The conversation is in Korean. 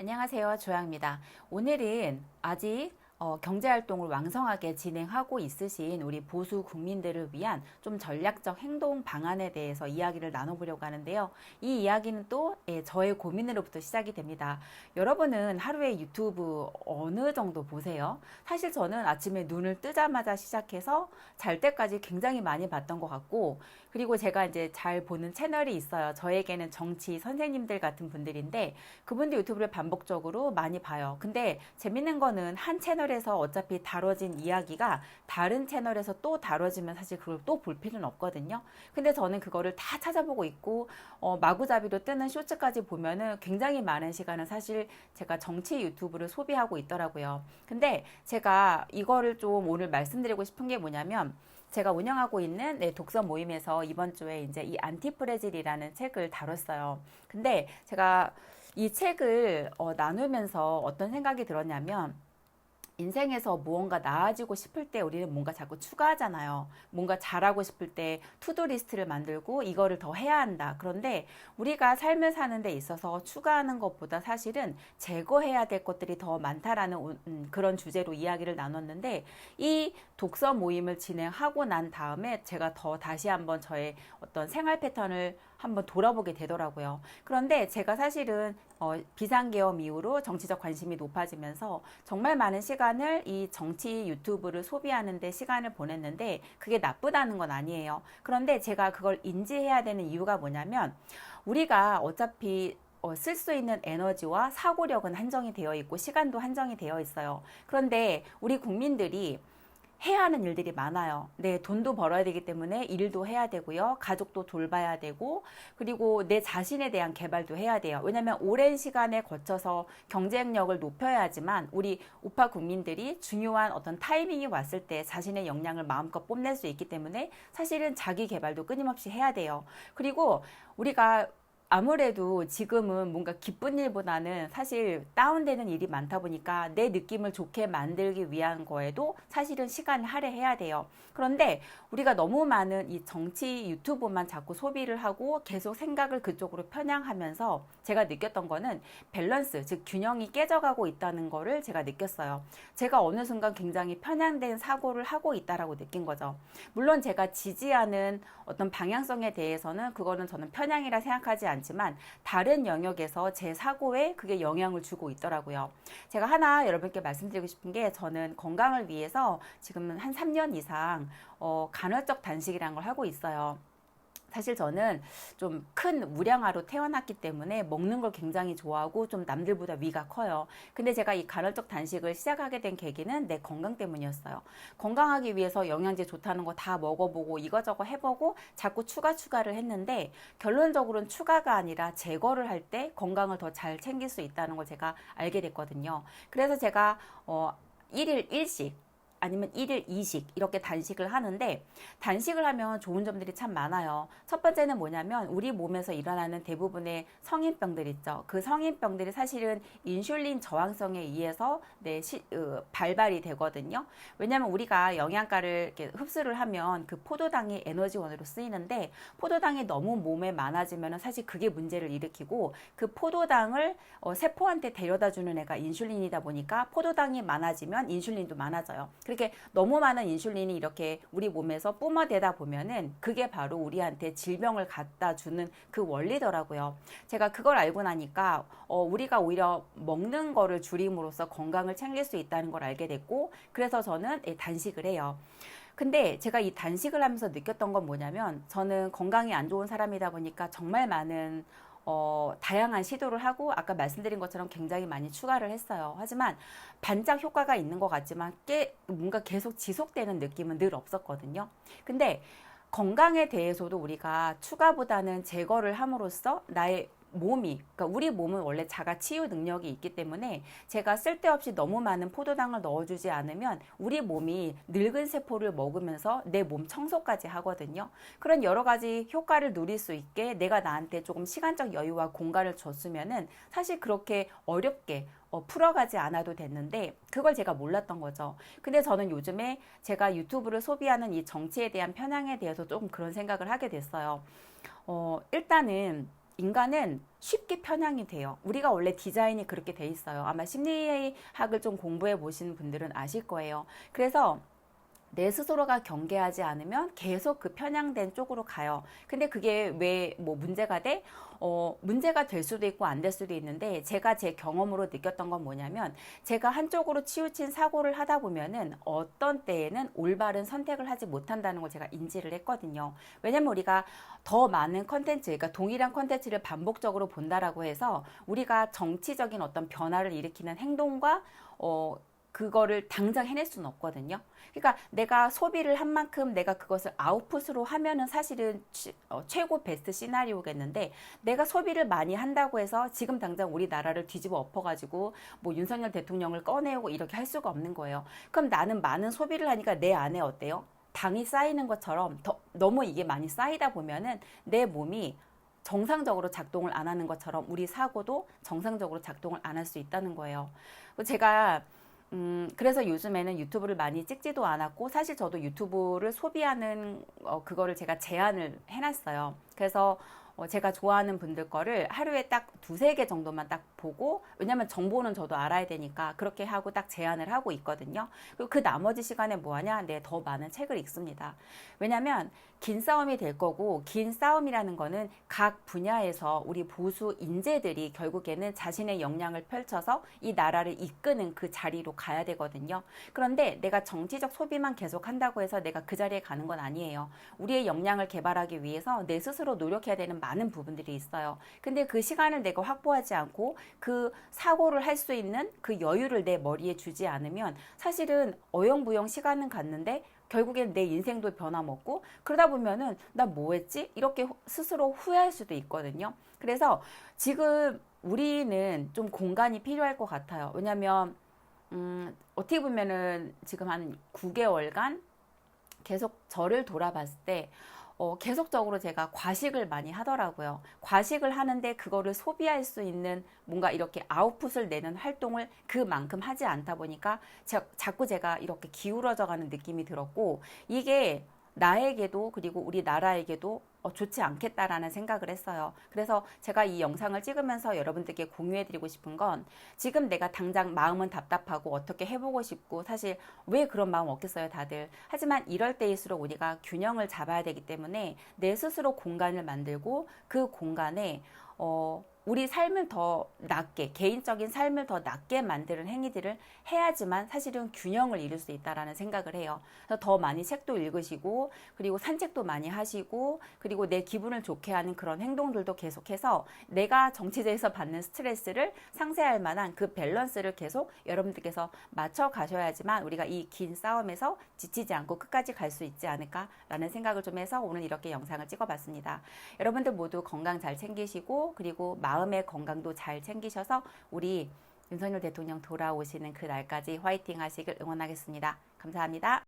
안녕하세요. 조양입니다. 오늘은 아직 어, 경제활동을 왕성하게 진행하고 있으신 우리 보수 국민들을 위한 좀 전략적 행동 방안에 대해서 이야기를 나눠보려고 하는데요. 이 이야기는 또 예, 저의 고민으로부터 시작이 됩니다. 여러분은 하루에 유튜브 어느 정도 보세요? 사실 저는 아침에 눈을 뜨자마자 시작해서 잘 때까지 굉장히 많이 봤던 것 같고, 그리고 제가 이제 잘 보는 채널이 있어요. 저에게는 정치 선생님들 같은 분들인데, 그분들 유튜브를 반복적으로 많이 봐요. 근데 재밌는 거는 한 채널 에서 어차피 다뤄진 이야기가 다른 채널에서 또 다뤄지면 사실 그걸 또 볼 필요는 없거든요. 근데 저는 그거를 다 찾아보고 있고, 어, 마구잡이로 뜨는 쇼츠까지 보면은 굉장히 많은 시간을 사실 제가 정치 유튜브를 소비하고 있더라고요. 근데 제가 이거를 좀 오늘 말씀드리고 싶은 게 뭐냐면, 제가 운영하고 있는 네, 독서 모임에서 이번 주에 이제 이 안티프레질이라는 책을 다뤘어요. 근데 제가 이 책을 어, 나누면서 어떤 생각이 들었냐면 인생에서 무언가 나아지고 싶을 때 우리는 뭔가 자꾸 추가하잖아요. 뭔가 잘하고 싶을 때 투두 리스트를 만들고 이거를 더 해야 한다. 그런데 우리가 삶을 사는 데 있어서 추가하는 것보다 사실은 제거해야 될 것들이 더 많다라는 음, 그런 주제로 이야기를 나눴는데 이 독서 모임을 진행하고 난 다음에 제가 더 다시 한번 저의 어떤 생활 패턴을 한번 돌아보게 되더라고요. 그런데 제가 사실은 어, 비상계엄 이후로 정치적 관심이 높아지면서 정말 많은 시간을 이 정치 유튜브를 소비하는데 시간을 보냈는데 그게 나쁘다는 건 아니에요. 그런데 제가 그걸 인지해야 되는 이유가 뭐냐면 우리가 어차피 어, 쓸 수 있는 에너지와 사고력은 한정이 되어 있고 시간도 한정이 되어 있어요. 그런데 우리 국민들이 해야 하는 일들이 많아요. 네, 돈도 벌어야 되기 때문에 일도 해야 되고요. 가족도 돌봐야 되고, 그리고 내 자신에 대한 개발도 해야 돼요. 왜냐면 오랜 시간에 거쳐서 경쟁력을 높여야지만 우리 우파 국민들이 중요한 어떤 타이밍이 왔을 때 자신의 역량을 마음껏 뽐낼 수 있기 때문에 사실은 자기 개발도 끊임없이 해야 돼요. 그리고 우리가 아무래도 지금은 뭔가 기쁜 일보다는 사실 다운되는 일이 많다 보니까 내 느낌을 좋게 만들기 위한 거에도 사실은 시간을 할애해야 돼요. 그런데 우리가 너무 많은 이 정치 유튜브만 자꾸 소비를 하고 계속 생각을 그쪽으로 편향하면서 제가 느꼈던 거는 밸런스, 즉 균형이 깨져가고 있다는 거를 제가 느꼈어요. 제가 어느 순간 굉장히 편향된 사고를 하고 있다라고 느낀 거죠. 물론 제가 지지하는 어떤 방향성에 대해서는 그거는 저는 편향이라 생각하지 않 않지만 다른 영역에서 제 사고에 그게 영향을 주고 있더라고요. 제가 하나 여러분께 말씀드리고 싶은 게 저는 건강을 위해서 지금 한 3년 이상 어, 간헐적 단식이라는 걸 하고 있어요. 사실 저는 좀큰 우량아로 태어났기 때문에 먹는 걸 굉장히 좋아하고 좀 남들보다 위가 커요. 근데 제가 이 간헐적 단식을 시작하게 된 계기는 내 건강 때문이었어요. 건강하기 위해서 영양제 좋다는 거 다 먹어보고 이거저거 해보고 자꾸 추가 추가를 했는데 결론적으로는 추가가 아니라 제거를 할 때 건강을 더 잘 챙길 수 있다는 걸 제가 알게 됐거든요. 그래서 제가 어 1일 1식 아니면 1일 2식 이렇게 단식을 하는데 단식을 하면 좋은 점들이 참 많아요. 첫 번째는 뭐냐면 우리 몸에서 일어나는 대부분의 성인병들 있죠. 그 성인병들이 사실은 인슐린 저항성에 의해서 네, 시, 으, 발발이 되거든요. 왜냐하면 우리가 영양가를 이렇게 흡수를 하면 그 포도당이 에너지원으로 쓰이는데 포도당이 너무 몸에 많아지면 사실 그게 문제를 일으키고 그 포도당을 어, 세포한테 데려다 주는 애가 인슐린이다 보니까 포도당이 많아지면 인슐린도 많아져요. 그렇게 너무 많은 인슐린이 이렇게 우리 몸에서 뿜어대다 보면은 그게 바로 우리한테 질병을 갖다 주는 그 원리더라고요. 제가 그걸 알고 나니까 어, 우리가 오히려 먹는 거를 줄임으로써 건강을 챙길 수 있다는 걸 알게 됐고 그래서 저는 예, 단식을 해요. 근데 제가 이 단식을 하면서 느꼈던 건 뭐냐면 저는 건강이 안 좋은 사람이다 보니까 정말 많은 어, 다양한 시도를 하고 아까 말씀드린 것처럼 굉장히 많이 추가를 했어요. 하지만 반짝 효과가 있는 것 같지만 깨, 뭔가 계속 지속되는 느낌은 늘 없었거든요. 근데 건강에 대해서도 우리가 추가보다는 제거를 함으로써 나의 몸이 그러니까 우리 몸은 원래 자가 치유 능력이 있기 때문에 제가 쓸데없이 너무 많은 포도당을 넣어주지 않으면 우리 몸이 늙은 세포를 먹으면서 내 몸 청소까지 하거든요. 그런 여러 가지 효과를 누릴 수 있게 내가 나한테 조금 시간적 여유와 공간을 줬으면은 사실 그렇게 어렵게 어, 풀어가지 않아도 됐는데 그걸 제가 몰랐던 거죠. 근데 저는 요즘에 제가 유튜브를 소비하는 이 정치에 대한 편향에 대해서 조금 그런 생각을 하게 됐어요. 어, 일단은 인간은 쉽게 편향이 돼요. 우리가 원래 디자인이 그렇게 돼 있어요. 아마 심리학을 좀 공부해 보신 분들은 아실 거예요. 그래서 내 스스로가 경계하지 않으면 계속 그 편향된 쪽으로 가요. 근데 그게 왜 뭐 문제가 돼? 어, 문제가 될 수도 있고 안 될 수도 있는데 제가 제 경험으로 느꼈던 건 뭐냐면 제가 한쪽으로 치우친 사고를 하다 보면은 어떤 때에는 올바른 선택을 하지 못한다는 걸 제가 인지를 했거든요. 왜냐면 우리가 더 많은 컨텐츠, 그러니까 동일한 컨텐츠를 반복적으로 본다라고 해서 우리가 정치적인 어떤 변화를 일으키는 행동과 어, 그거를 당장 해낼 수는 없거든요. 그러니까 내가 소비를 한 만큼 내가 그것을 아웃풋으로 하면은 사실은 취- 어, 최고 베스트 시나리오겠는데 내가 소비를 많이 한다고 해서 지금 당장 우리나라를 뒤집어 엎어가지고 뭐 윤석열 대통령을 꺼내고 이렇게 할 수가 없는 거예요. 그럼 나는 많은 소비를 하니까 내 안에 어때요? 당이 쌓이는 것처럼 더, 너무 이게 많이 쌓이다 보면은 내 몸이 정상적으로 작동을 안 하는 것처럼 우리 사고도 정상적으로 작동을 안 할 수 있다는 거예요. 제가 음, 그래서 요즘에는 유튜브를 많이 찍지도 않았고, 사실 저도 유튜브를 소비하는, 어, 그거를 제가 제한을 해놨어요. 그래서, 어, 제가 좋아하는 분들 거를 하루에 딱 두세 개 정도만 딱 보고, 왜냐면 정보는 저도 알아야 되니까 그렇게 하고 딱 제한을 하고 있거든요. 그리고 그 나머지 시간에 뭐 하냐? 네, 더 많은 책을 읽습니다. 왜냐면 긴 싸움이 될 거고, 긴 싸움이라는 거는 각 분야에서 우리 보수 인재들이 결국에는 자신의 역량을 펼쳐서 이 나라를 이끄는 그 자리로 가야 되거든요. 그런데 내가 정치적 소비만 계속 한다고 해서 내가 그 자리에 가는 건 아니에요. 우리의 역량을 개발하기 위해서 내 스스로 노력해야 되는 많은 부분들이 있어요. 근데 그 시간을 내가 확보하지 않고 그 사고를 할 수 있는 그 여유를 내 머리에 주지 않으면 사실은 어영부영 시간은 갔는데 결국엔 내 인생도 변화먹고 그러다 보면은 나 뭐 했지? 이렇게 후- 스스로 후회할 수도 있거든요. 그래서 지금 우리는 좀 공간이 필요할 것 같아요. 왜냐면 음, 어떻게 보면은 지금 한 9개월간 계속 저를 돌아봤을 때 어, 계속적으로 제가 과식을 많이 하더라고요. 과식을 하는데 그거를 소비할 수 있는 뭔가 이렇게 아웃풋을 내는 활동을 그만큼 하지 않다 보니까 자, 자꾸 제가 이렇게 기울어져 가는 느낌이 들었고 이게 나에게도 그리고 우리 나라에게도 어, 좋지 않겠다라는 생각을 했어요. 그래서 제가 이 영상을 찍으면서 여러분들께 공유해드리고 싶은 건 지금 내가 당장 마음은 답답하고 어떻게 해보고 싶고 사실 왜 그런 마음 없겠어요, 다들. 하지만 이럴 때일수록 우리가 균형을 잡아야 되기 때문에 내 스스로 공간을 만들고 그 공간에 어, 우리 삶을 더 낫게, 개인적인 삶을 더 낫게 만드는 행위들을 해야지만 사실은 균형을 이룰 수 있다라는 생각을 해요. 그래서 더 많이 책도 읽으시고, 그리고 산책도 많이 하시고, 그리고 내 기분을 좋게 하는 그런 행동들도 계속해서 내가 정치제에서 받는 스트레스를 상쇄할 만한 그 밸런스를 계속 여러분들께서 맞춰 가셔야지만 우리가 이 긴 싸움에서 지치지 않고 끝까지 갈 수 있지 않을까라는 생각을 좀 해서 오늘 이렇게 영상을 찍어봤습니다. 여러분들 모두 건강 잘 챙기시고 그리고 마음의 건강도 잘 챙기셔서 우리 윤석열 대통령 돌아오시는 그 날까지 화이팅 하시길 응원하겠습니다. 감사합니다.